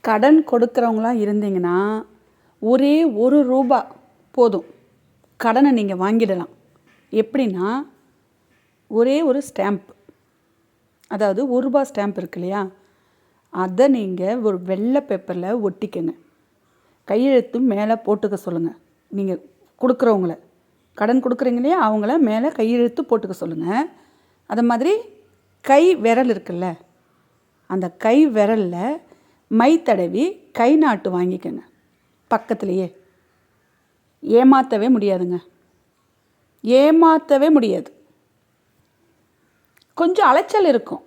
கடன் கொடுக்குறவங்களாம் இருந்தீங்கன்னா ஒரே ஒரு ரூபா போதும். கடனை நீங்கள் வாங்கிடலாம். எப்படின்னா ஒரே ஒரு ஸ்டாம்ப். அதாவது ஒரு ரூபா ஸ்டாம்ப் இருக்கு இல்லையா? அதை நீங்கள் ஒரு வெள்ளை பேப்பரில் ஒட்டிக்கங்க. கையெழுத்து மேலே போட்டுக்க சொல்லுங்கள் நீங்கள் கொடுக்குறவங்கள. கடன் கொடுக்குறீங்க இல்லையா? அவங்கள மேலே கையெழுத்து போட்டுக்க சொல்லுங்கள் அது மாதிரி கை விரல் இருக்குல்ல? அந்த கை விரலில் மை தடவி கை நாட்டு வாங்கிக்கோங்க. பக்கத்துலேயே. ஏமாற்றவே முடியாதுங்க. ஏமாற்றவே முடியாது. கொஞ்சம் அலைச்சல் இருக்கும்.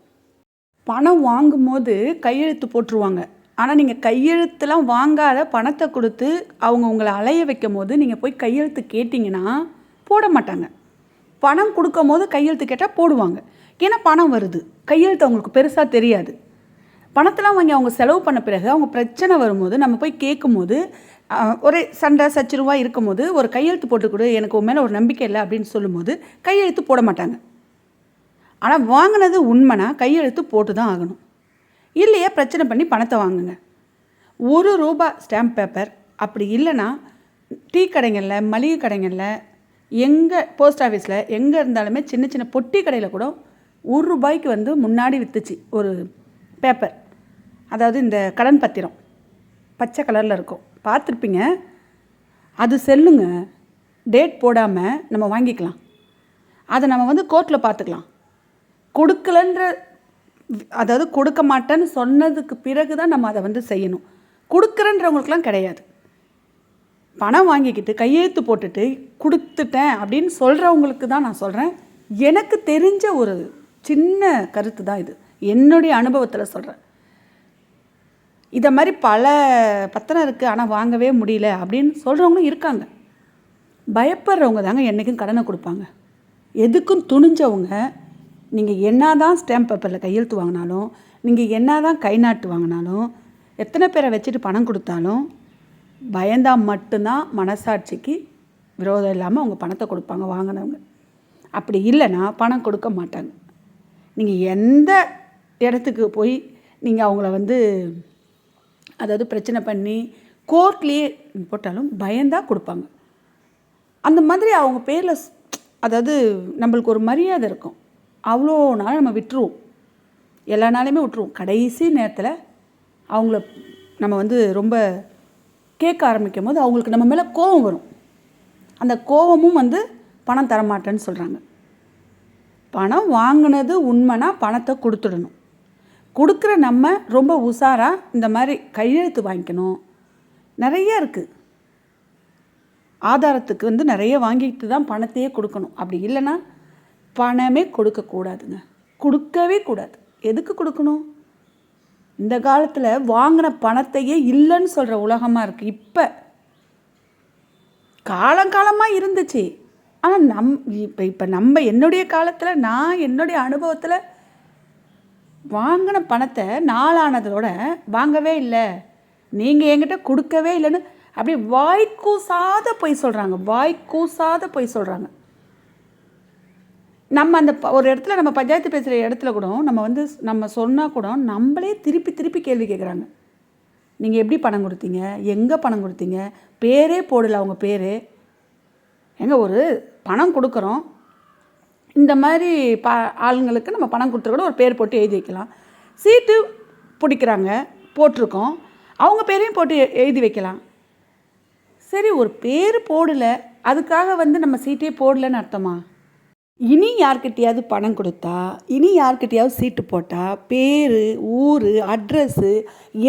பணம் வாங்கும்போது கையெழுத்து போட்டுருவாங்க. ஆனால் நீங்கள் கையெழுத்துலாம் வாங்காத பணத்தை கொடுத்து அவங்க உங்களை அலைய வைக்கும் போது நீங்கள் போய் கையெழுத்து கேட்டிங்கன்னா போட மாட்டாங்க. பணம் கொடுக்கும் போது கையெழுத்து கேட்டால் போடுவாங்க. ஏன்னா பணம் வருது. கையெழுத்து அவங்களுக்கு பெருசாக தெரியாது. பணத்தெல்லாம் வாங்கி அவங்க செலவு பண்ண பிறகு அவங்க பிரச்சனை வரும்போது நம்ம போய் கேட்கும்போது ஒரே சண்டை சச்சுருவாக இருக்கும்போது ஒரு கையெழுத்து போட்டு கொடு எனக்கு உன் மேலே ஒரு நம்பிக்கை இல்லை அப்படின்னு சொல்லும்போது கையெழுத்து போட மாட்டாங்க. ஆனால் வாங்கினது உண்மைனா கையெழுத்து போட்டு தான் ஆகணும். இல்லையே பிரச்சனை பண்ணி பணத்தை வாங்குங்க. ஒரு ரூபா ஸ்டாம்ப் பேப்பர் அப்படி இல்லைன்னா டீ கடைகளில் மளிகை கடைகளில் எங்கே போஸ்ட் ஆஃபீஸில் எங்கே இருந்தாலுமே சின்ன சின்ன பொட்டி கடையில் கூட ஒரு ரூபாய்க்கு வந்து முன்னாடி விற்றுச்சு ஒரு பேப்பர். அதாவது இந்த கடன் பத்திரம். பச்சை கலரில் இருக்கும். பார்த்துருப்பீங்க? அது செல்லுங்க. டேட் போடாமல் நம்ம வாங்கிக்கலாம். அதை நம்ம வந்து கோர்ட்டில் பார்த்துக்கலாம். கொடுக்கலன்ற அதாவது கொடுக்க மாட்டேன்னு சொன்னதுக்கு பிறகு தான் நம்ம அதை வந்து செய்யணும். கொடுக்குறன்றவங்களுக்குலாம் கிடையாது. பணம் வாங்கிக்கிட்டு கையெழுத்து போட்டுட்டு கொடுத்துட்டேன் அப்படின்னு சொல்கிறவங்களுக்கு தான் நான் சொல்கிறேன் எனக்கு தெரிஞ்ச ஒரு சின்ன கருத்து தான் இது. என்னுடைய அனுபவத்தில் சொல்கிறேன் இதை மாதிரி பல பத்திரம் இருக்குது ஆனால் வாங்கவே முடியல அப்படின்னு சொல்கிறவங்களும் இருக்காங்க. பயப்படுறவங்க தாங்க என்றைக்கும் கடனை கொடுப்பாங்க. எதுக்கும் துணிஞ்சவங்க நீங்கள் என்ன தான் ஸ்டாம்ப் பேப்பரில் கையெழுத்து வாங்கினாலும் நீங்கள் என்ன தான் கை நாட்டு வாங்கினாலும் எத்தனை பேரை வச்சுட்டு பணம் கொடுத்தாலும் பயந்தா மட்டும்தான் மனசாட்சிக்கு விரோதம் இல்லாமல் அவங்க பணத்தை கொடுப்பாங்க வாங்கினவங்க. அப்படி இல்லைன்னா பணம் கொடுக்க மாட்டாங்க. நீங்கள் எந்த இடத்துக்கு போய் நீங்கள் அவங்கள வந்து அதாவது பிரச்சனை பண்ணி கோர்ட்லேயே போட்டாலும் பயந்தா கொடுப்பாங்க. அந்த மாதிரி அவங்க பேரில் அதாவது நம்மளுக்கு ஒரு மரியாதை இருக்கும். அவ்வளோ நாள் நம்ம விட்டுருவோம். எல்லா நாளையுமே விட்டுருவோம். கடைசி நேரத்தில் அவங்கள நம்ம வந்து ரொம்ப கேட்க ஆரம்பிக்கும் போது அவங்களுக்கு நம்ம மேலே கோபம் வரும். அந்த கோபமும் வந்து பணம் தரமாட்டேன்னு சொல்கிறாங்க பணம் வாங்கினது உண்மைனா பணத்தை கொடுத்துடணும். கொடுக்குற நம்ம ரொம்ப உஷாராக இந்த மாதிரி கையெழுத்து வாங்கிக்கணும். நிறைய இருக்குது ஆதாரத்துக்கு வந்து நிறைய வாங்கிட்டு தான் பணத்தையே கொடுக்கணும். அப்படி இல்லைன்னா பணமே கொடுக்கக்கூடாதுங்க கொடுக்கவே கூடாது. எதுக்கு கொடுக்கணும்? இந்த காலத்தில் வாங்கின பணத்தையே இல்லைன்னு சொல்கிற உலகமாக இருக்குது இப்போ. காலங்காலமாக இருந்துச்சு. ஆனால் நம் இப்போ இப்போ நம்ம என்னுடைய காலத்தில் நான் என்னுடைய அனுபவத்தில் வாங்கின பணத்தை நாளானதோட வாங்கவே இல்லை. நீங்கள் என்கிட்ட கொடுக்கவே இல்லைன்னு அப்படியே வாய்க்கூசாத கூசாத பொய் சொல்கிறாங்க வாய்க்கூசாத கூசாத பொய் சொல்கிறாங்க நம்ம அந்த ப- ஒரு இடத்துல நம்ம பஞ்சாயத்து பேசுகிற இடத்துல கூட நம்ம வந்து நம்ம சொன்னால் கூட நம்மளே திருப்பி திருப்பி கேள்வி கேட்குறாங்க நீங்கள் எப்படி பணம் கொடுத்தீங்க? எங்கே பணம் கொடுத்தீங்க? பேரே போடல அவங்க பேர். எங்கே ஒரு பணம் கொடுக்குறோம். இந்த மாதிரி ப ஆளுங்களுக்கு நம்ம பணம் கொடுத்துரு கூட ஒரு பேர் போட்டு எழுதி வைக்கலாம். சீட்டு பிடிக்கிறாங்க போட்டிருக்கோம். அவங்க பேரையும் போட்டு எழுதி வைக்கலாம். சரி ஒரு பேர் போடலை. அதுக்காக வந்து நம்ம சீட்டே போடலன்னு அர்த்தமா? இனி யார்கிட்டையாவது பணம் கொடுத்தா இனி யார்கிட்டையாவது சீட்டு போட்டால் பேர் ஊர் அட்ரஸ்ஸு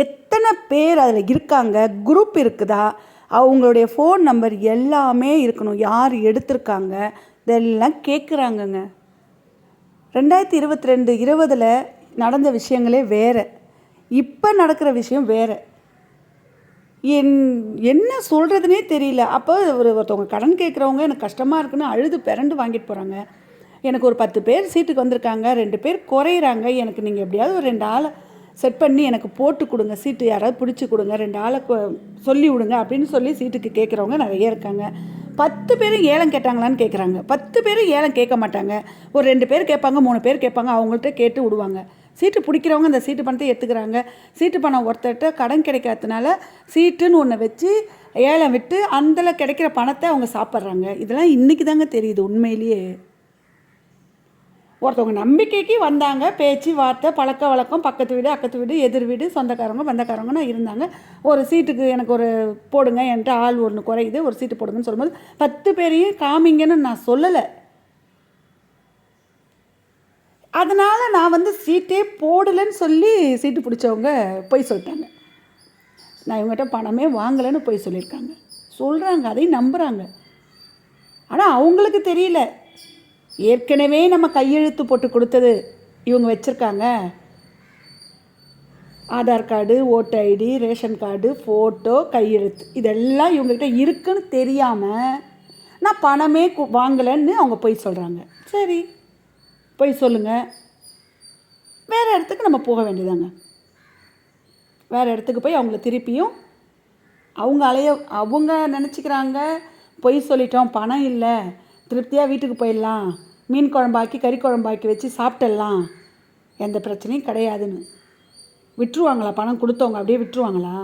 எத்தனை பேர் அதில் இருக்காங்க குரூப் இருக்குதா அவங்களுடைய ஃபோன் நம்பர் எல்லாமே இருக்கணும். யார் எடுத்திருக்காங்க இதெல்லாம் கேட்குறாங்கங்க ரெண்டாயிரத்தி இருபத்தி ரெண்டு இருபதில் நடந்த விஷயங்களே வேறு. இப்போ நடக்கிற விஷயம் வேறு. என் என்ன சொல்கிறதுனே தெரியல. அப்போ ஒரு ஒருத்தவங்க கடன் கேட்குறவங்க எனக்கு கஷ்டமாக இருக்குன்னு அழுது பிறண்டு வாங்கிட்டு போகிறாங்க எனக்கு ஒரு பத்து பேர் சீட்டுக்கு வந்திருக்காங்க ரெண்டு பேர் குறையிறாங்க. எனக்கு நீங்கள் எப்படியாவது ஒரு ரெண்டு ஆளை செட் பண்ணி எனக்கு போட்டு கொடுங்க. சீட்டு யாராவது பிடிச்சி கொடுங்க. ரெண்டு ஆளை கொ- சொல்லி விடுங்க அப்படின்னு சொல்லி சீட்டுக்கு கேட்குறவங்க நிறைய இருக்காங்க. பத்து பேரும் ஏலம் கேட்டாங்களான்னு கேட்குறாங்க பத்து பேரும் ஏலம் கேட்க மாட்டாங்க. ஒரு ரெண்டு பேர் கேட்பாங்க மூணு பேர் கேட்பாங்க அவங்கள்ட்ட கேட்டு விடுவாங்க. சீட்டு பிடிக்கிறவங்க அந்த சீட்டு பணத்தை எடுத்துக்கிறாங்க சீட்டு பணம் ஒருத்தர்கிட்ட கடன் கிடைக்காததுனால சீட்டுன்னு ஒன்று வச்சு ஏலம் விட்டு அதில் கிடைக்கிற பணத்தை அவங்க சாப்பிட்றாங்க. இதெல்லாம் இன்றைக்கி தாங்க தெரியுது உண்மையிலேயே. ஒருத்தவங்க நம்பிக்கைக்கு வந்தாங்க. பேச்சு வார்த்தை பழக்க வழக்கம் பக்கத்து வீடு அக்கத்து வீடு எதிர் வீடு சொந்தக்காரங்க பந்தக்காரங்கன்னு இருந்தாங்க. ஒரு சீட்டுக்கு எனக்கு ஒரு போடுங்க என்கிட்ட ஆள் ஒன்று குறையுது ஒரு சீட்டு போடுங்கன்னு சொல்லும்போது பத்து பேரையும் காமிங்கன்னு நான் சொல்லலை. அதனால் நான் வந்து சீட்டே போடலைன்னு சொல்லி சீட்டு பிடிச்சவங்க போய் சொல்லிட்டாங்க. நான் இவங்ககிட்ட பணமே வாங்கலைன்னு போய் சொல்லியிருக்காங்க. சொல்கிறாங்க அதையும் நம்புகிறாங்க ஆனால் அவங்களுக்கு தெரியல. ஏற்கனவே நம்ம கையெழுத்து போட்டு கொடுத்தது இவங்க வச்சுருக்காங்க. Aadhaar card vote ID ration card photo கையெழுத்து. இதெல்லாம் இவங்ககிட்ட இருக்குன்னு தெரியாமல் நான் பணமே கு- வாங்கலைன்னு அவங்க போய் சொல்கிறாங்க சரி போய் சொல்லுங்கள் வேறு இடத்துக்கு நம்ம போக வேண்டியதாங்க. வேறு இடத்துக்கு போய் அவங்கள திருப்பியும் அவங்க அலைய அவங்க நினச்சிக்கிறாங்க. பொய் சொல்லிட்டோம் பணம் இல்லை. திருப்தியாக வீட்டுக்கு போயிடலாம். மீன் குழம்பாக்கி கறி குழம்பாக்கி வச்சு சாப்பிட்டுடலாம் எந்த பிரச்சனையும் கிடையாதுன்னு. விட்டுருவாங்களா? பணம் கொடுத்தவங்க அப்படியே விட்டுருவாங்களா?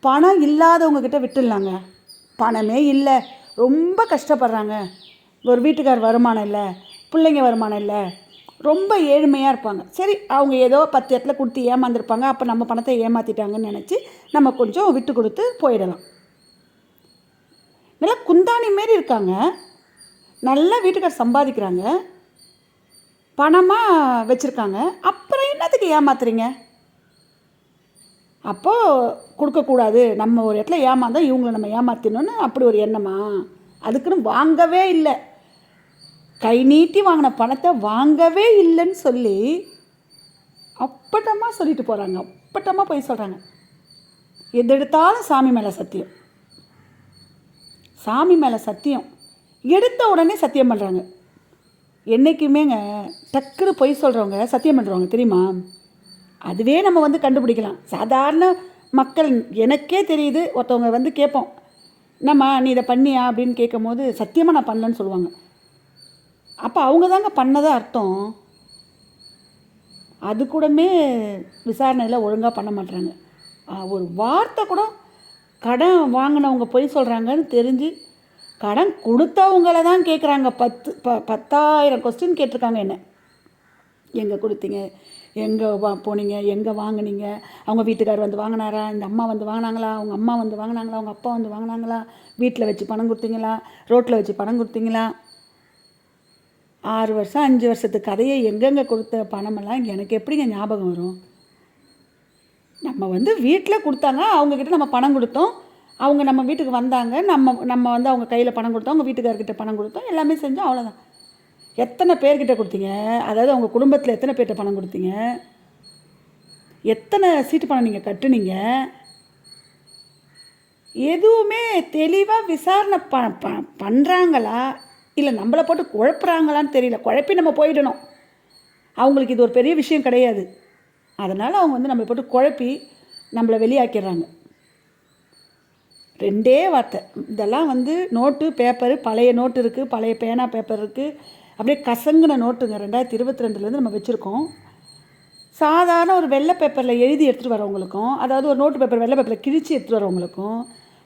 பணம் இல்லாதவங்கக்கிட்ட விட்டுடலாங்க. பணமே இல்லை. ரொம்ப கஷ்டப்படுறாங்க. ஒரு வீட்டுக்கார் வருமானம் இல்லை. பிள்ளைங்க வருமானம் இல்லை. ரொம்ப ஏழ்மையாக இருப்பாங்க. சரி அவங்க ஏதோ பத்து இடத்துல கொடுத்து ஏமாந்துருப்பாங்க. அப்போ நம்ம பணத்தை ஏமாற்றிட்டாங்கன்னு நினச்சி நம்ம கொஞ்சம் விட்டு கொடுத்து போயிடலாம். நல்லா குந்தாணி மாரி இருக்காங்க. நல்லா வீட்டுக்கார் சம்பாதிக்கிறாங்க. பணமாக வச்சுருக்காங்க. அப்புறம் என்னத்துக்கு ஏமாத்துறீங்க? அப்போது கொடுக்கக்கூடாது. நம்ம ஒரு இடத்துல ஏமாந்தால் இவங்கள நம்ம ஏமாத்தினோன்னு அப்படி ஒரு எண்ணமா? அதுக்குன்னு வாங்கவே இல்லை. கை நீட்டி வாங்கின பணத்தை வாங்கவே இல்லைன்னு சொல்லி அப்பட்டமாக சொல்லிட்டு போகிறாங்க அப்பட்டமாக போய் சொல்கிறாங்க எது எடுத்தாலும் சாமி மேலே சத்தியம். சாமி மேலே சத்தியம். எடுத்த உடனே சத்தியம் பண்ணுறாங்க என்றைக்குமேங்க டக்குன்னு பொய் சொல்கிறவங்க சத்தியம் பண்ணுறவங்க தெரியுமா? அதுவே நம்ம வந்து கண்டுபிடிக்கலாம். சாதாரண மக்கள் எனக்கே தெரியுது ஒருத்தவங்க வந்து கேட்போம். என்னம்மா நீ இதை பண்ணியா? அப்படின்னு கேட்கும்போது சத்தியமாக நான் பண்ணலன்னு சொல்லுவாங்க. அப்போ அவங்க தாங்க பண்ணதாக அர்த்தம். அது கூடமே விசாரணையில் ஒழுங்காக பண்ண மாட்டுறாங்க ஒரு வார்த்தை கூட கடன் வாங்கினவங்க பொய் சொல்கிறாங்கன்னு தெரிஞ்சு கடன் கொடுத்தவங்கள தான் கேட்குறாங்க பத்து ப பத்தாயிரம் கொஸ்டின் கேட்டிருக்காங்க என்ன? எங்கே கொடுத்தீங்க? எங்கே வா போனீங்க? எங்கே வாங்குனீங்க? அவங்க வீட்டுக்கார் வந்து வாங்கினாரா? இந்த அம்மா வந்து வாங்கினாங்களா? அவங்க அம்மா வந்து வாங்கினாங்களா? அவங்க அப்பா வந்து வாங்கினாங்களா? வீட்டில் வச்சு பணம் கொடுத்தீங்களா? ரோட்டில் வச்சு பணம் கொடுத்தீங்களா? ஆறு வருஷம் அஞ்சு வருஷத்து கதையை எங்கெங்கே கொடுத்த பணமெல்லாம் எனக்கு எப்படிங்க ஞாபகம் வரும்? நம்ம வந்து வீட்டில் கொடுத்தாங்க அவங்கக்கிட்ட நம்ம பணம் கொடுத்தோம். அவங்க நம்ம வீட்டுக்கு வந்தாங்க நம்ம நம்ம வந்து அவங்க கையில் பணம் கொடுத்தோம் அவங்க வீட்டுக்காரர்கிட்ட பணம் கொடுத்தோம் எல்லாமே செஞ்சோம் அவ்வளோதான் எத்தனை பேர்கிட்ட கொடுத்தீங்க? அதாவது அவங்க குடும்பத்தில் எத்தனை பேர்கிட்ட பணம் கொடுத்தீங்க? எத்தனை சீட்டு பணம் நீங்கள் கட்டுனீங்க? எதுவுமே தெளிவாக விசாரணை ப ப பண்ணுறாங்களா இல்லை நம்மளை போட்டு குழப்புறாங்களான்னு தெரியல. குழப்பி நம்ம போயிடணும். அவங்களுக்கு இது ஒரு பெரிய விஷயம் கிடையாது. அதனால் அவங்க வந்து நம்மளை போட்டு குழப்பி நம்மளை வெளியாக்கிடுறாங்க. ரெண்டே வார்த்தை. இதெல்லாம் வந்து நோட்டு பேப்பரு பழைய நோட்டு இருக்குது பழைய பேனா பேப்பர் இருக்குது அப்படியே கசங்கின நோட்டுங்க. ரெண்டாயிரத்தி இருபத்தி ரெண்டுலேருந்து நம்ம வச்சுருக்கோம். சாதாரண ஒரு வெள்ளை பேப்பரில் எழுதி எடுத்துகிட்டு வரவங்களுக்கும் அதாவது ஒரு நோட்டு பேப்பர் வெள்ளை பேப்பரில் கிழிச்சு எடுத்துகிட்டு வரவங்களுக்கும்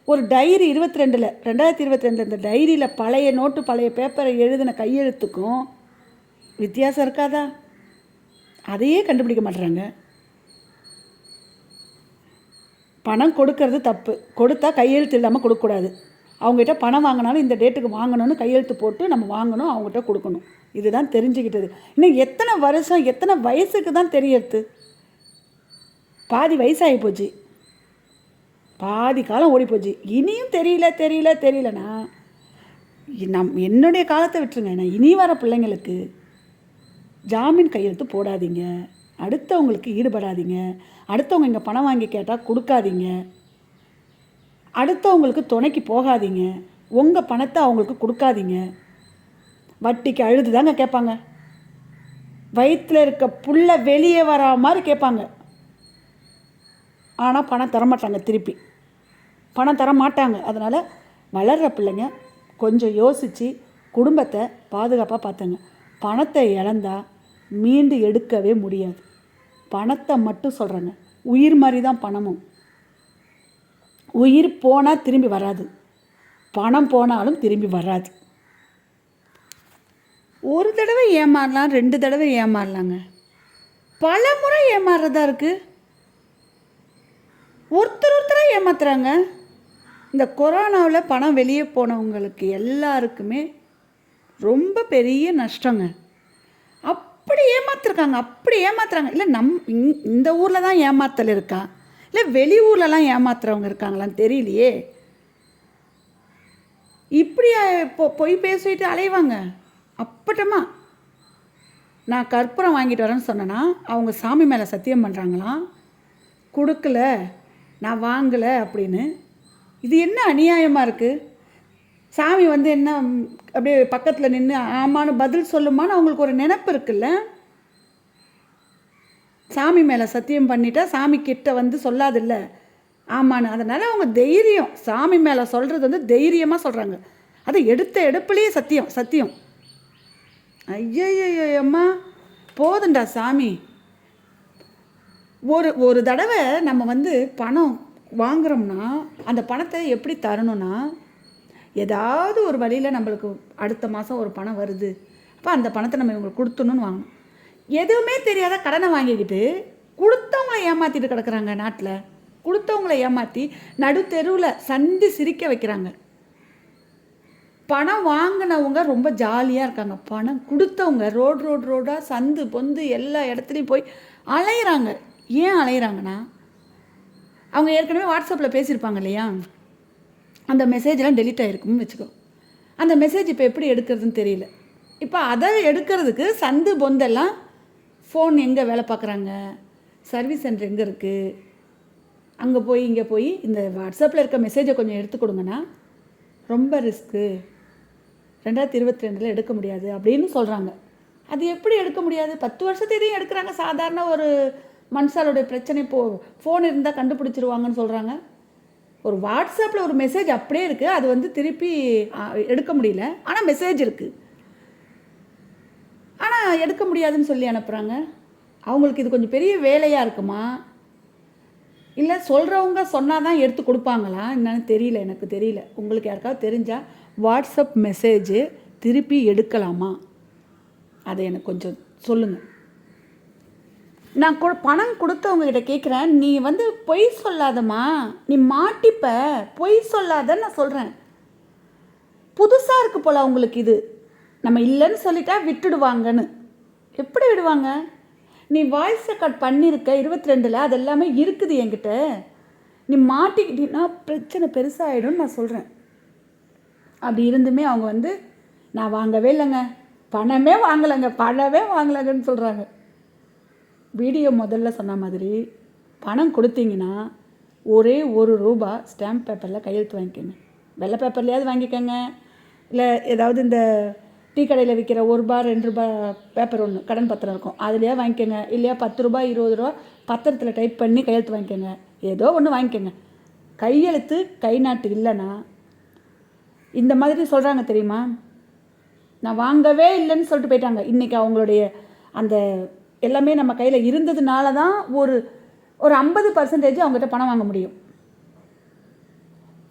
ஒரு டைரி இருபத்தி ரெண்டில் ரெண்டாயிரத்தி இருபத்தி ரெண்டில் இந்த டைரியில் பழைய நோட்டு பழைய பேப்பரை எழுதின கையெழுத்துக்கும் வித்தியாசம் இருக்காதா? அதையே கண்டுபிடிக்க மாட்டுறாங்க. பணம் கொடுக்கறது தப்பு. கொடுத்தா கையெழுத்து இல்லாமல் கொடுக்கக்கூடாது. அவங்ககிட்ட பணம் வாங்கினாலும் இந்த டேட்டுக்கு வாங்கணும்னு கையெழுத்து போட்டு நம்ம வாங்கணும் அவங்ககிட்ட கொடுக்கணும். இதுதான் தெரிஞ்சுக்கிட்டது. இன்னும் எத்தனை வருஷம் எத்தனை வயசுக்கு தான் தெரியறது? பாதி வயசாகி போச்சு. பாதி காலம் ஓடி போச்சு. இனியும் தெரியல தெரியல தெரியலனா? நம் என்னுடைய காலத்தை விட்டுருங்க. நான் இனி வர பிள்ளைங்களுக்கு ஜாமீன் கையெழுத்து போடாதீங்க. அடுத்தவங்களுக்கு ஈடுபடாதீங்க. அடுத்தவங்க இங்கே பணம் வாங்கி கேட்டால் கொடுக்காதீங்க. அடுத்தவங்களுக்கு துணைக்கு போகாதீங்க. உங்கள் பணத்தை அவங்களுக்கு கொடுக்காதீங்க. வட்டிக்கு அழுது தாங்க கேட்பாங்க. வயிற்றில் இருக்க புள்ள வெளியே வரா மாதிரி கேட்பாங்க. ஆனால் பணம் தரமாட்டாங்க திருப்பி. பணம் தர மாட்டாங்க அதனால் வளர்கிற பிள்ளைங்க கொஞ்சம் யோசித்து குடும்பத்தை பாதுகாப்பாக பார்த்துங்க. பணத்தை இழந்தால் மீண்டு எடுக்கவே முடியாது. பணத்தை மட்டும் சொல்கிறேங்க உயிர் மாதிரி தான் பணமும். உயிர் போனால் திரும்பி வராது. பணம் போனாலும் திரும்பி வராது. ஒரு தடவை ஏமாறலாம் ரெண்டு தடவை ஏமாறலாங்க. பல முறை ஏமாறுறதா இருக்குது ஒருத்தர் ஒருத்தராக ஏமாத்துறாங்க. இந்த கொரோனாவில் பணம் வெளியே போனவங்களுக்கு எல்லாருக்குமே ரொம்ப பெரிய நஷ்டங்க. அப்படி ஏமாத்திருக்காங்க அப்படி ஏமாத்துறாங்க. இல்லை நம் இந்- இந்த ஊரில் தான் ஏமாத்தல் இருக்கா? இல்லை வெளியூர்லலாம் ஏமாத்துறவங்க இருக்காங்களான்னு தெரியலையே. இப்படி பொ பொய் பேசிட்டு அலைவாங்க. அப்பட்டமா நான் கற்பூரம் வாங்கிட்டு வரேன்னு சொன்னேன்னா அவங்க சாமி மேலே சத்தியம் பண்ணுறாங்களாம் கொடுக்கல நான் வாங்கலை அப்படின்னு. இது என்ன அநியாயமாக இருக்குது சாமி வந்து என்ன அப்படியே பக்கத்தில் நின்று ஆமான்னு பதில் சொல்லுமான்னு அவங்களுக்கு ஒரு நினப்பு இருக்குல்ல? சாமி மேலே சத்தியம் பண்ணிட்டா சாமி கிட்ட வந்து சொல்லாதில்ல? ஆமான்னு. அதனால் அவங்க தைரியம். சாமி மேலே சொல்கிறது வந்து தைரியமாக சொல்கிறாங்க அது எடுத்த எடுப்புலேயே சத்தியம் சத்தியம். ஐயய்யோ அம்மா. போதுண்டா சாமி. ஒரு ஒரு தடவை நம்ம வந்து பணம் வாங்குறோம்னா அந்த பணத்தை எப்படி தரணும்னா ஏதாவது ஒரு வழியில் நம்மளுக்கு அடுத்த மாதம் ஒரு பணம் வருது. அப்போ அந்த பணத்தை நம்ம இவங்களுக்கு கொடுத்துணுன்னு வாங்கணும். எதுவுமே தெரியாத கடனை வாங்கிக்கிட்டு கொடுத்தவங்களை ஏமாற்றிட்டு கிடக்குறாங்க நாட்டில். கொடுத்தவங்கள ஏமாற்றி நடு தெருவில் சண்டி சிரிக்க வைக்கிறாங்க. பணம் வாங்கினவங்க ரொம்ப ஜாலியாக இருக்காங்க. பணம் கொடுத்தவங்க ரோடு ரோடு ரோடாக சந்து பொந்து எல்லா இடத்துலையும் போய் அலையிறாங்க. ஏன் அலையிறாங்கன்னா அவங்க ஏற்கனவே வாட்ஸ்அப்பில் பேசியிருப்பாங்க இல்லையா? அந்த மெசேஜ்லாம் டெலீட் ஆகிருக்கும்னு வச்சுக்கோ. அந்த மெசேஜ் இப்போ எப்படி எடுக்கிறதுன்னு தெரியல. இப்போ அதை எடுக்கிறதுக்கு சந்து பொந்தெல்லாம் ஃபோன் எங்கே வேலை பார்க்குறாங்க? சர்வீஸ் சென்டர் எங்கே இருக்குது அங்கே போய் இங்கே போய் இந்த வாட்ஸ்அப்பில் இருக்க மெசேஜை கொஞ்சம் எடுத்து கொடுங்கன்னா ரொம்ப ரிஸ்க்கு ரெண்டாயிரத்தி இருபத்தி ரெண்டில் எடுக்க முடியாது அப்படின்னு சொல்கிறாங்க அது எப்படி எடுக்க முடியாது? பத்து வருஷத்தையும் எடுக்கிறாங்க. சாதாரண ஒரு மனுஷாலுடைய பிரச்சனை போ ஃபோன் இருந்தால் கண்டுபிடிச்சிருவாங்கன்னு சொல்கிறாங்க ஒரு வாட்ஸ்அப்பில் ஒரு மெசேஜ் அப்படியே இருக்குது அது வந்து திருப்பி எடுக்க முடியல. ஆனால் மெசேஜ் இருக்குது ஆனால் எடுக்க முடியாதுன்னு சொல்லி அனுப்புகிறாங்க அவங்களுக்கு இது கொஞ்சம் பெரிய வேலையாக இருக்குமா? இல்லை சொல்கிறவங்க சொன்னால் தான் எடுத்து கொடுப்பாங்களா? என்னன்னு தெரியல எனக்கு தெரியல. உங்களுக்கு யாருக்காவது தெரிஞ்சால் வாட்ஸ்அப் மெசேஜு திருப்பி எடுக்கலாமா? அதை எனக்கு கொஞ்சம் சொல்லுங்கள் நான் கொ பணம் கொடுத்தவங்ககிட்ட கேட்குறேன் நீ வந்து பொய் சொல்லாதம்மா. நீ மாட்டிப்ப. பொய் சொல்லாதன்னு நான் சொல்கிறேன் புதுசாக இருக்கு போல் அவங்களுக்கு இது. நம்ம இல்லைன்னு சொல்லிட்டா விட்டுடுவாங்கன்னு. எப்படி விடுவாங்க? நீ வாய்ஸ் ரெக்கார்ட் பண்ணியிருக்க இருபத்தி ரெண்டில் அது எல்லாமே இருக்குது என்கிட்ட. நீ மாட்டிக்கிட்டீங்கன்னா பிரச்சனை பெருசாகிடும்னு நான் சொல்கிறேன் அப்படி இருந்துமே அவங்க வந்து நான் வாங்கவே இல்லைங்க. பணமே வாங்கலைங்க. பணமே வாங்கலைங்கன்னு சொல்கிறாங்க வீடியோ முதல்ல சொன்ன மாதிரி பணம் கொடுத்தீங்கன்னா ஒரே ஒரு ரூபா ஸ்டாம்ப் பேப்பரில் கையெழுத்து வாங்கிக்கோங்க. வெள்ளை பேப்பர்லையாவது வாங்கிக்கோங்க. இல்லை ஏதாவது இந்த டீ கடையில் விற்கிற ஒரு ரூபா ரெண்டு ரூபா பேப்பர் ஒன்று கடன் பத்திரம் இருக்கும். அதுலேயே வாங்கிக்கோங்க. இல்லையா பத்து ரூபா இருபது ரூபா பத்திரத்தில் டைப் பண்ணி கையெழுத்து வாங்கிக்கோங்க. ஏதோ ஒன்று வாங்கிக்கோங்க. கையெழுத்து கை நாட்டு இல்லைன்னா இந்த மாதிரி சொல்கிறாங்க தெரியுமா? நான் வாங்கவே இல்லைன்னு சொல்லிட்டு போயிட்டாங்க. இன்றைக்கி அவங்களுடைய அந்த எல்லாமே நம்ம கையில் இருந்ததுனால தான் ஒரு ஒரு ஐம்பது பர்சன்டேஜ் அவங்ககிட்ட பணம் வாங்க முடியும்.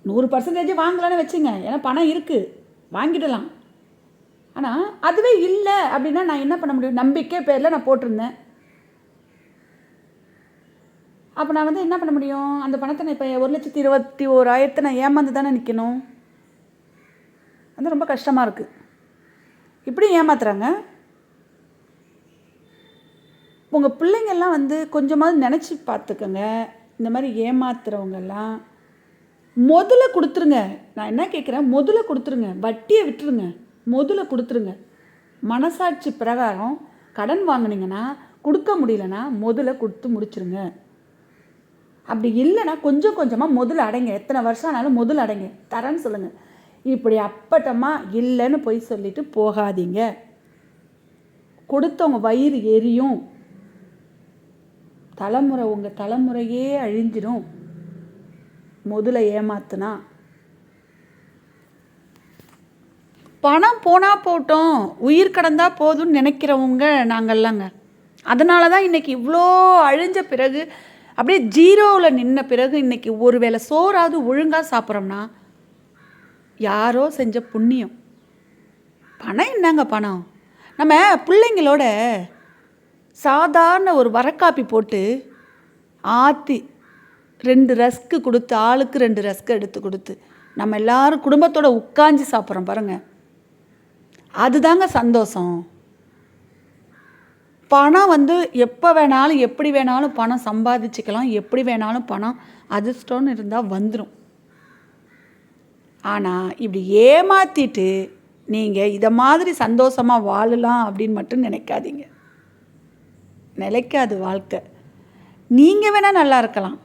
நூறு பர்சன்டேஜ் வாங்கலான்னு வச்சுங்க. ஏன்னா பணம் இருக்குது வாங்கிடலாம். ஆனால் அதுவே இல்லை அப்படின்னா நான் என்ன பண்ண முடியும்? நம்பிக்கை பேரில் நான் போட்டிருந்தேன். அப்போ நான் வந்து என்ன பண்ண முடியும்? அந்த பணத்தை நான் இப்போ ஒரு லட்சத்தி இருபத்தி ஓராயிரத்தை நான் ஏமாந்து தானே நிற்கணும் அது ரொம்ப கஷ்டமாக இருக்குது இப்படி ஏமாத்துறாங்க. உங்கள் பிள்ளைங்கள்லாம் வந்து கொஞ்சமாவது நினச்சி பார்த்துக்கோங்க. இந்த மாதிரி ஏமாத்துறவங்கெல்லாம் முதல்ல கொடுத்துருங்க. நான் என்ன கேட்குறேன்? முதல்ல கொடுத்துருங்க. வட்டியை விட்டுருங்க. முதல்ல கொடுத்துருங்க. மனசாட்சி பிரகாரம் கடன் வாங்குனீங்கன்னா கொடுக்க முடியலன்னா முதல்ல கொடுத்து முடிச்சுருங்க. அப்படி இல்லைன்னா கொஞ்சம் கொஞ்சமாக முதல்ல அடைங்க. எத்தனை வருஷம் ஆனாலும் முதல் அடைங்க. தரேன்னு சொல்லுங்கள் இப்படி அப்பட்டமாக இல்லைன்னு பொய் சொல்லிட்டு போகாதீங்க. கொடுத்தவங்க வயிறு எரியும். தலைமுறை உங்கள் தலைமுறையே அழிஞ்சிடும் முதல்ல ஏமாத்துனா. பணம் போனால் போட்டோம் உயிர் கடந்தால் போதும்னு நினைக்கிறவங்க நாங்கள்லாங்க. அதனால தான் இன்றைக்கி இவ்வளோ அழிஞ்ச பிறகு அப்படியே ஜீரோவில் நின்ன பிறகு இன்றைக்கி ஒரு வேளை சோறாவது ஒழுங்காக சாப்பிட்றோம்னா யாரோ செஞ்ச புண்ணியம். பணம் என்னங்க பணம்? நம்ம பிள்ளைங்களோட சாதாரண ஒரு வரக்காப்பி போட்டு ஆற்றி ரெண்டு ரஸ்க்கு கொடுத்து ஆளுக்கு ரெண்டு ரஸ்க்கு எடுத்து கொடுத்து நம்ம எல்லாரும் குடும்பத்தோட உட்காந்து சாப்பிட்றோம் பாருங்கள் அதுதாங்க சந்தோஷம். பணம் வந்து எப்போ வேணாலும் எப்படி வேணாலும் பணம் சம்பாதிச்சுக்கலாம் எப்படி வேணாலும் பணம் அதிர்ஷ்டம்னு இருந்தால் வந்துடும் ஆனால் இப்படி ஏமாற்றிட்டு நீங்கள் இதை மாதிரி சந்தோஷமாக வாழலாம் அப்படின்னு மட்டும் நினைக்காதீங்க. நிலைக்காது வாழ்க்கை. நீங்கள் வேணால் நல்லா இருக்கலாம்.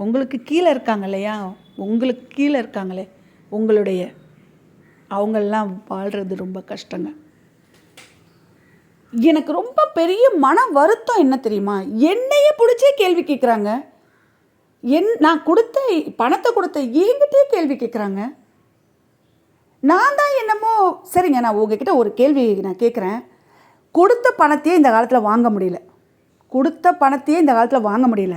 உங்களுக்கு கீழே இருக்காங்க இல்லையா? உங்களுக்கு கீழே இருக்காங்களே. உங்களுடைய அவங்களெலாம் வாழ்கிறது ரொம்ப கஷ்டங்க. எனக்கு ரொம்ப பெரிய மன வருத்தம் என்ன தெரியுமா? என்னையே பிடிச்சே கேள்வி கேட்குறாங்க என் நான் கொடுத்த பணத்தை கொடுத்த என்கிட்டயே கேள்வி கேட்குறாங்க நான் தான் என்னமோ சரிங்க நான் உங்ககிட்ட ஒரு கேள்வி நான் கேட்குறேன் கொடுத்த பணத்தையே இந்த காலத்தில் வாங்க முடியல. கொடுத்த பணத்தையே இந்த காலத்தில் வாங்க முடியல.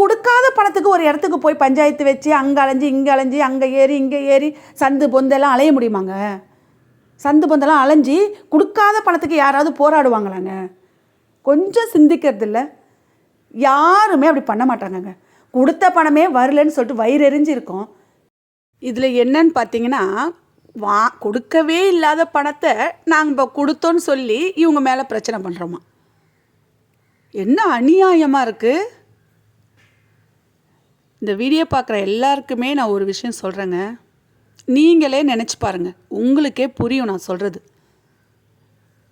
கொடுக்காத பணத்துக்கு ஒரு இடத்துக்கு போய் பஞ்சாயத்து வச்சு அங்கே அலைஞ்சு இங்கே அலைஞ்சு அங்கே ஏறி இங்கே ஏறி சந்து பொந்தெல்லாம் அலைய முடியுமாங்க? சந்து பொந்தெல்லாம் அலைஞ்சு கொடுக்காத பணத்துக்கு யாராவது போராடுவாங்களாங்க? கொஞ்சம் சிந்திக்கிறது இல்லை. யாருமே அப்படி பண்ண மாட்டாங்கங்க. கொடுத்த பணமே வரலன்னு சொல்லிட்டு வயிறு எரிஞ்சு இதில் என்னன்னு பார்த்தீங்கன்னா வா கொடுக்கவே இல்லாத பணத்தை நாங்கள் இப்போ கொடுத்தோன்னு சொல்லி இவங்க மேலே பிரச்சனை பண்ணுறோமா என்ன அநியாயமாக இருக்குது இந்த வீடியோ பார்க்குற எல்லாருக்குமே நான் ஒரு விஷயம் சொல்கிறேங்க நீங்களே நினச்சி பாருங்கள் உங்களுக்கே புரியும் நான் சொல்கிறது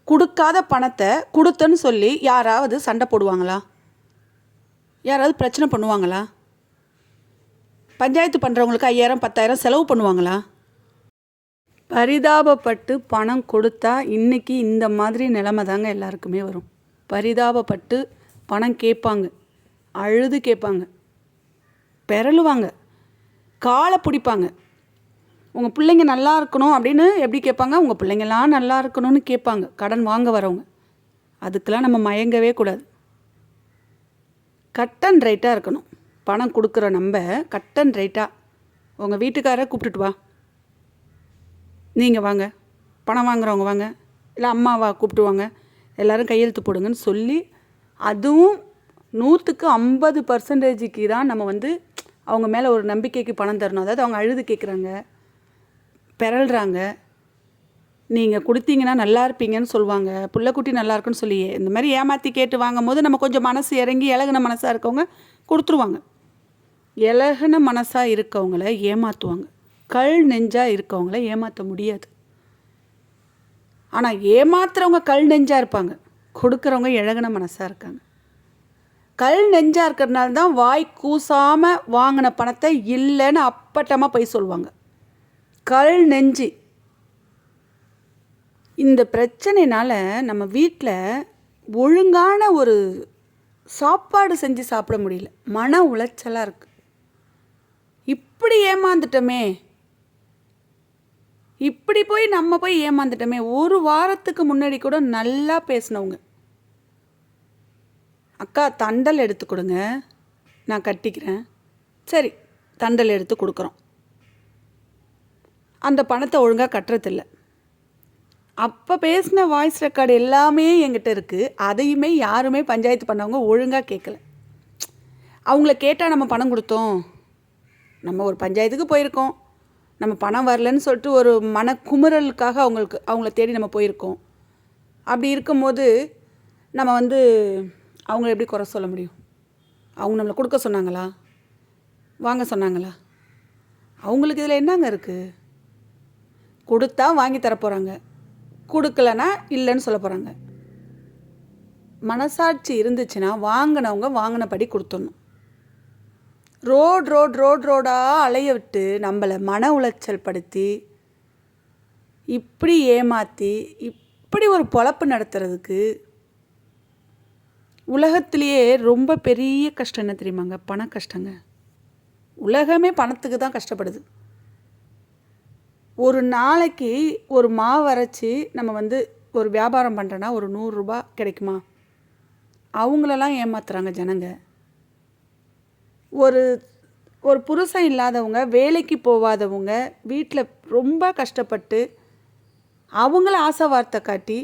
கொடுக்காத பணத்தை கொடுத்தன்னு சொல்லி யாராவது சண்டை போடுவாங்களா? யாராவது பிரச்சனை பண்ணுவாங்களா? பஞ்சாயத்து பண்ணுறவங்களுக்கு ஐயாயிரம் பத்தாயிரம் செலவு பண்ணுவாங்களா? பரிதாபப்பட்டு பணம் கொடுத்தா இன்றைக்கி இந்த மாதிரி நிலமை தாங்க எல்லாருக்குமே வரும். பரிதாபப்பட்டு பணம் கேட்பாங்க. அழுது கேட்பாங்க. பெறலுவாங்க காலை பிடிப்பாங்க. உங்கள் பிள்ளைங்க நல்லா இருக்கணும் அப்படின்னு எப்படி கேட்பாங்க? உங்கள் பிள்ளைங்களாம் நல்லா இருக்கணும்னு கேட்பாங்க. கடன் வாங்க வரவங்க. அதுக்கெல்லாம் நம்ம மயங்கவே கூடாது. கட் அண்ட் ரைட்டாக இருக்கணும். பணம் கொடுக்குற நம்ம கட் அண்ட் ரைட்டாக உங்கள் வீட்டுக்காரரை கூப்பிட்டுட்டு வா. நீங்கள் வாங்க. பணம் வாங்குறவங்க வாங்க. இல்லை அம்மாவா கூப்பிட்டு வாங்க. எல்லோரும் கையெழுத்து போடுங்கன்னு சொல்லி அதுவும் நூற்றுக்கு ஐம்பது பர்சன்டேஜுக்கு தான் நம்ம வந்து அவங்க மேலே ஒரு நம்பிக்கைக்கு பணம் தரணும். அதாவது அவங்க அழுது கேட்குறாங்க பிறல்றாங்க நீங்கள் கொடுத்தீங்கன்னா நல்லா இருப்பீங்கன்னு சொல்லுவாங்க. புள்ளக்குட்டி நல்லா இருக்குன்னு சொல்லி இந்த மாதிரி ஏமாற்றி கேட்டு வாங்கும் போது நம்ம கொஞ்சம் மனசு இறங்கி இலகுன மனசாக இருக்கவங்க கொடுத்துருவாங்க. இலகுன மனசாக இருக்கவங்கள ஏமாற்றுவாங்க கல் நெஞ்சாக இருக்கவங்கள ஏமாற்ற முடியாது. ஆனால் ஏமாத்துறவங்க கல் நெஞ்சாக இருப்பாங்க. கொடுக்குறவங்க இழகுன மனசாக இருக்காங்க. கல் நெஞ்சாக இருக்கிறதுனால தான் வாய் கூசாமல் வாங்கின பணத்தை இல்லைன்னு அப்பட்டமாக போய் சொல்லுவாங்க. கல் நெஞ்சு. இந்த பிரச்சனைனால் நம்ம வீட்டில் ஒழுங்கான ஒரு சாப்பாடு செஞ்சு சாப்பிட முடியல. மன உளைச்சலாக இருக்குது இப்படி ஏமாந்துட்டோமே. இப்படி போய் நம்ம போய் ஏமாந்துட்டோமே ஒரு வாரத்துக்கு முன்னாடி கூட நல்லா பேசினவங்க. அக்கா தண்டல் எடுத்து கொடுங்க. நான் கட்டிக்கிறேன். சரி தண்டல் எடுத்து கொடுக்குறோம். அந்த பணத்தை ஒழுங்காக கட்டுறதில்ல. அப்போ பேசின வாய்ஸ் ரெக்கார்டு எல்லாமே என்கிட்ட இருக்குது அதையுமே யாருமே பஞ்சாயத்து பண்ணவங்க ஒழுங்காக கேட்கல அவங்கள கேட்டால் நம்ம பணம் கொடுத்தோம். நம்ம ஒரு பஞ்சாயத்துக்கு போயிருக்கோம். நம்ம பணம் வரலன்னு சொல்லிட்டு ஒரு மன குமுறலுக்காக அவங்களுக்கு அவங்கள தேடி நம்ம போயிருக்கோம். அப்படி இருக்கும்போது நம்ம வந்து அவங்கள எப்படி குறை சொல்ல முடியும்? அவங்க நம்மளை கொடுக்க சொன்னாங்களா? வாங்க சொன்னாங்களா? அவங்களுக்கு இதில் என்னங்க இருக்குது கொடுத்தா வாங்கி தர போகிறாங்க கொடுக்கலனா இல்லைன்னு சொல்ல போகிறாங்க மனசாட்சி இருந்துச்சுன்னா வாங்கினவங்க வாங்கினபடி கொடுத்துடணும். ரோட் ரோட் ரோட் ரோடாக அலைய விட்டு நம்மளை மன உளைச்சல் படுத்தி இப்படி ஏமாற்றி இப்படி ஒரு பொழப்பு நடத்துறதுக்கு உலகத்திலேயே ரொம்ப பெரிய கஷ்டம் என்ன தெரியுமாங்க? பண கஷ்டங்க. உலகமே பணத்துக்கு தான் கஷ்டப்படுது. ஒரு நாளைக்கு ஒரு மாவு அரைச்சி நம்ம வந்து ஒரு வியாபாரம் பண்ணுறோன்னா ஒரு நூறுரூபா கிடைக்குமா? அவங்களெல்லாம் ஏமாத்துறாங்க ஜனங்க. ஒரு ஒரு புருஷன் இல்லாதவங்க வேலைக்கு போகாதவங்க வீட்டில் ரொம்ப கஷ்டப்பட்டு அவங்கள ஆசை வார்த்தை காட்டி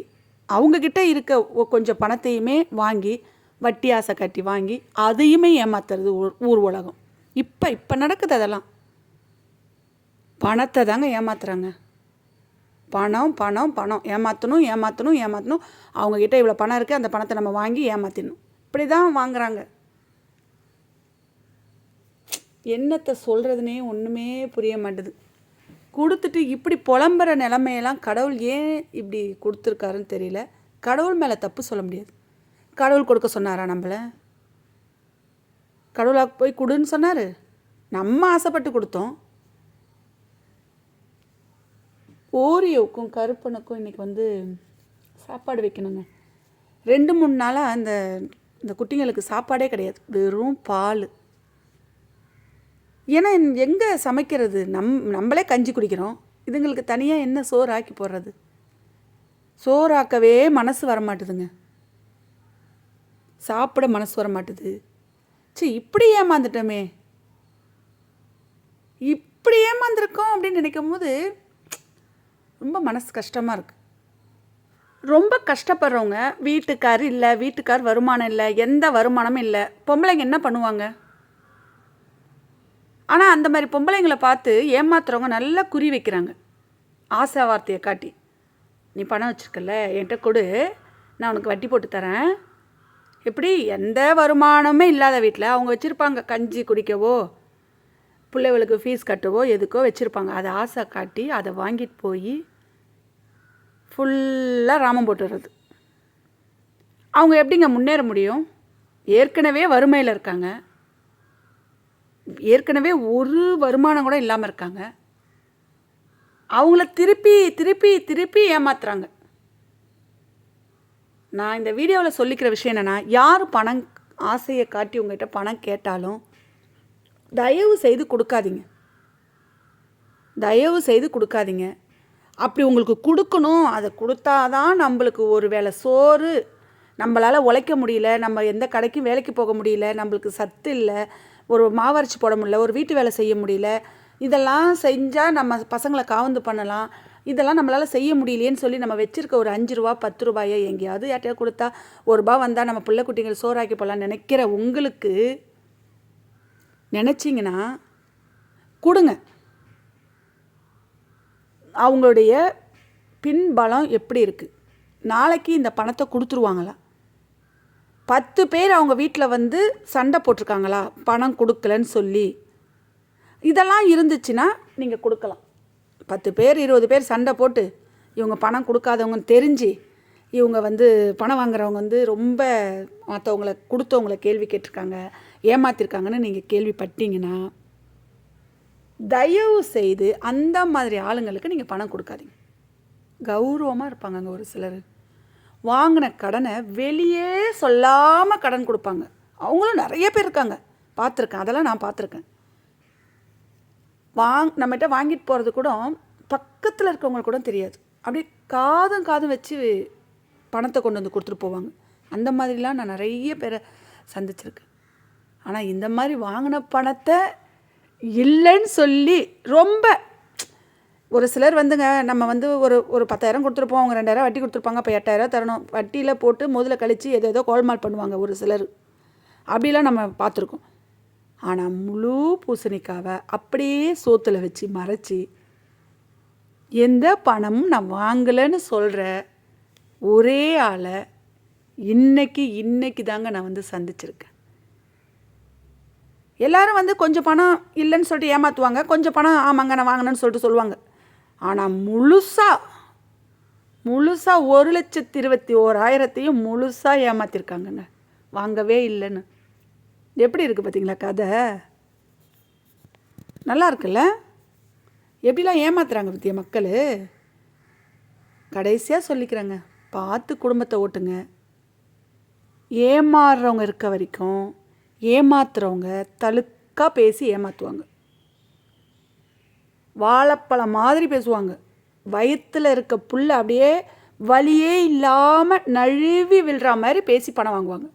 அவங்கக்கிட்ட இருக்க கொஞ்சம் பணத்தையுமே வாங்கி வட்டி ஆசை காட்டி வாங்கி அதையுமே ஏமாத்துறது ஊர் ஊர் உலகம். இப்போ இப்போ நடக்குது அதெல்லாம். பணத்தை தாங்க ஏமாத்துறாங்க. பணம் பணம் பணம். ஏமாற்றணும் ஏமாற்றணும் ஏமாற்றணும் அவங்கக்கிட்ட இவ்வளோ பணம் இருக்குது அந்த பணத்தை நம்ம வாங்கி ஏமாற்றிடணும் இப்படி தான் வாங்குறாங்க. என்னத்தை சொல்கிறதுனே ஒன்றுமே புரிய மாட்டுது. கொடுத்துட்டு இப்படி புலம்புற நிலமையெல்லாம் கடவுள் ஏன் இப்படி கொடுத்துருக்காருன்னு தெரியல. கடவுள் மேலே தப்பு சொல்ல முடியாது. கடவுள் கொடுக்க சொன்னாரா நம்மளை? கடவுளாக போய் கொடுன்னு சொன்னார். நம்ம ஆசைப்பட்டு கொடுத்தோம். ஓரியோவுக்கும் கருப்பனுக்கும் இன்றைக்கி வந்து சாப்பாடு வைக்கணுங்க. ரெண்டு மூணு நாளாக அந்த இந்த குட்டிங்களுக்கு சாப்பாடே கிடையாது. வெறும் பால். ஏன்னா எங்கே சமைக்கிறது? நம் நம்மளே கஞ்சி குடிக்கிறோம். இதுங்களுக்கு தனியாக என்ன சோறு ஆக்கி போடுறது? சோறாக்கவே மனசு வர மாட்டுதுங்க சாப்பிட மனசு வர மாட்டுது சரி இப்படி ஏமாந்துட்டோமே. இப்படி ஏமாந்துருக்கோம் அப்படின்னு நினைக்கும் போது ரொம்ப மனசு கஷ்டமாக இருக்குது ரொம்ப கஷ்டப்படுறவங்க வீட்டுக்கார் இல்லை வீட்டுக்கார் வருமானம் இல்லை எந்த வருமானமும் இல்லை. பொம்பளைங்க என்ன பண்ணுவாங்க? ஆனால் அந்த மாதிரி பொம்பளைங்களை பார்த்து ஏமாத்துறவங்க நல்லா குறி வைக்கிறாங்க. ஆசை வார்த்தையை காட்டி. நீ பணம் வச்சுருக்கல என்கிட்ட கொடு. நான் உனக்கு வட்டி போட்டு தரேன். எப்படி? எந்த வருமானமே இல்லாத வீட்டில் அவங்க வச்சுருப்பாங்க. கஞ்சி குடிக்கவோ பிள்ளைகளுக்கு ஃபீஸ் கட்டவோ எதுக்கோ வச்சுருப்பாங்க. அதை ஆசை காட்டி அதை வாங்கிட்டு போய் ஃபுல்லாக ராமம் போட்டுடுறது அவங்க எப்படிங்க முன்னேற முடியும்? ஏற்கனவே வறுமையில் இருக்காங்க. ஏற்கனவே ஒரு வருமானம் கூட இல்லாமல் இருக்காங்க. அவங்கள திருப்பி திருப்பி திருப்பி ஏமாத்துறாங்க. நான் இந்த வீடியோவில் சொல்லிக்கிற விஷயம் என்னென்னா யார் பணம் ஆசையை காட்டி உங்கள்கிட்ட பணம் கேட்டாலும் தயவு செய்து கொடுக்காதீங்க. தயவு செய்து கொடுக்காதீங்க. அப்படி உங்களுக்கு கொடுக்கணும் அதை கொடுத்தாதான் நம்மளுக்கு ஒரு வேளை சோறு. நம்மளால் உழைக்க முடியல நம்ம எந்த கடைக்கும் வேலைக்கு போக முடியல நம்மளுக்கு சத்து இல்லை. ஒரு மாவரைச்சி போட முடியல ஒரு வீட்டு வேலை செய்ய முடியல இதெல்லாம் செஞ்சால் நம்ம பசங்களை காவந்து பண்ணலாம். இதெல்லாம் நம்மளால் செய்ய முடியலையேன்னு சொல்லி நம்ம வச்சுருக்க ஒரு அஞ்சு ரூபா பத்து ரூபாயை எங்கேயாவது யார்ட்டையாவது கொடுத்தா ஒரு ரூபா வந்தால் நம்ம பிள்ளை குட்டிங்களை சோறாக்கி போகலாம் நினைக்கிற உங்களுக்கு நினச்சிங்கன்னா கொடுங்க. அவங்களுடைய பின்பலம் எப்படி இருக்குது நாளைக்கு இந்த பணத்தை கொடுத்துருவாங்களா? பத்து பேர் அவங்க வீட்டில் வந்து சண்டை போட்டிருக்காங்களா? பணம் கொடுக்கலன்னு சொல்லி. இதெல்லாம் இருந்துச்சுன்னா நீங்கள் கொடுக்கலாம். பத்து பேர் இருபது பேர் சண்டை போட்டு இவங்க பணம் கொடுக்காதவங்கன்னு தெரிஞ்சு இவங்க வந்து பணம் வாங்குறவங்க வந்து ரொம்ப மற்றவங்கள கொடுத்தவங்கள கேள்வி கேட்டிருக்காங்க ஏமாத்திருக்காங்கன்னு நீங்கள் கேள்விப்பட்டீங்கன்னா தயவு செய்து அந்த மாதிரி ஆளுங்களுக்கு நீங்கள் பணம் கொடுக்காதீங்க. கௌரவமாக இருப்பாங்க அங்கே ஒரு சிலர். வாங்கின கடனை வெளியே சொல்லாமல் கடன் கொடுப்பாங்க. அவங்களும் நிறைய பேர் இருக்காங்க. பார்த்துருக்கேன். அதெல்லாம் நான் பார்த்துருக்கேன். வாங் நம்மகிட்ட வாங்கிட்டு போகிறது கூட பக்கத்தில் இருக்கவங்களுக்கு கூட தெரியாது. அப்படியே காதும் காதும் வச்சு பணத்தை கொண்டு வந்து கொடுத்துட்டு போவாங்க. அந்த மாதிரிலாம் நான் நிறைய பேரை சந்திச்சிருக்கேன். ஆனால் இந்த மாதிரி வாங்கின பணத்தை இல்லைன்னு சொல்லி ரொம்ப ஒரு சிலர் வந்துங்க நம்ம வந்து ஒரு ஒரு பத்தாயிரம் கொடுத்துருப்போம் அவங்க ரெண்டாயிரம் வட்டி கொடுத்துருப்பாங்க அப்போ எட்டாயிரம் தரணும். வட்டியில் போட்டு முதல்ல கழித்து எதோ ஏதோ கோல்மால் பண்ணுவாங்க ஒரு சிலர். அப்படிலாம் நம்ம பார்த்துருக்கோம். ஆனால் முழு பூசணிக்காவை அப்படியே சோத்தில் வச்சு மறைச்சி எந்த பணமும் நான் வாங்கலைன்னு சொல்கிற ஒரே ஆளை இன்னைக்கு இன்னைக்கு தாங்க நான் வந்து சந்திச்சிருக்கேன். எல்லாரும் வந்து கொஞ்சம் பணம் இல்லைன்னு சொல்லிட்டு ஏமாற்றுவாங்க கொஞ்சம் பணம் ஆமாங்க நான் வாங்கினேன்னு சொல்லிட்டு சொல்லுவாங்க. ஆனால் முழுசாக முழுசாக ஒரு லட்சத்தி இருபத்தி ஓராயிரத்தையும் முழுசாக ஏமாத்திருக்காங்கங்க. வாங்கவே இல்லைன்னு. எப்படி இருக்குது பார்த்தீங்களா கதை? நல்லா இருக்குல்ல? எப்படிலாம் ஏமாத்துறாங்க பற்றிய மக்கள்? கடைசியாக சொல்லிக்கிறாங்க. பார்த்து குடும்பத்தை ஓட்டுங்க. ஏமாறுறவங்க இருக்க வரைக்கும் ஏமாத்துறவங்க தழுக்காக பேசி ஏமாற்றுவாங்க வாழைப்பழம் மாதிரி பேசுவாங்க. வயிற்றில் இருக்க புல் அப்படியே வலியே இல்லாமல் நழுவி விழுற மாதிரி பேசி பணம் வாங்குவாங்க.